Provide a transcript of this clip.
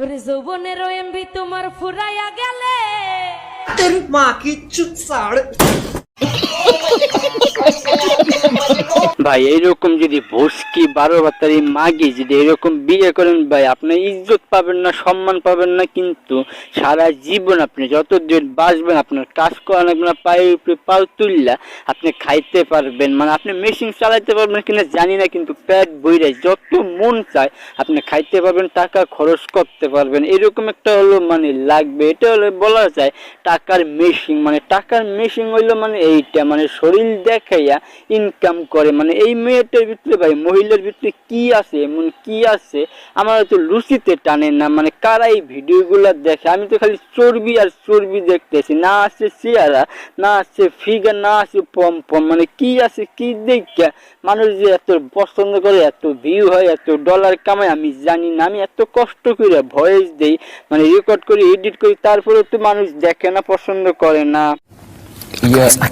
ওরে যৌবনের এমবি তোমার ফুরাইয়া গেলে। মা কিচ্ছু ছাড়। ভাই, এইরকম যদি ভুসকি বারো বাতারি মাগি যদি এরকম বিয়ে করেন, ভাই, আপনি ইজ্জত পাবেন না, সম্মান পাবেন না, কিন্তু সারা জীবন আপনি যত যতদিন বাঁচবেন, আপনার কাজ করা লাগবে না, পায়ের উপরে পাও তুললা আপনি খাইতে পারবেন। মানে আপনি মেশিন চালাইতে পারবেন কিনা জানি না, কিন্তু পেট বইরে যত মন চায়, আপনি খাইতে পারবেন, টাকা খরচ করতে পারবেন। এরকম একটা হলো মানে লাগবে। এটা হলো বলা যায় টাকার মেশিন মানে টাকার মেশিন হইল মানে এইটা মানে শরীর দেখাইয়া ইনকাম করে মানে এই মেয়েটার ভিতরে ভাই মহিলার ভিতরে কি আছে এমন কি আছে? আমার তো লুচিতে টানে না মানে কারা এই ভিডিওগুলো দেখে? আমি তো খালি চর্বি আর চর্বি দেখতেছি। না আছে চেয়ারা না আছে ফিগার না আছে পম পম মানে কি আছে কি দেখে? মানুষ যে এত পছন্দ করে এত ভিউ হয় এত ডলার কামায় আমি জানি না। আমি এত কষ্ট করে ভয়েস দেই মানে রেকর্ড করি এডিট করি তারপরে তো মানুষ দেখে না পছন্দ করে না। Yes, I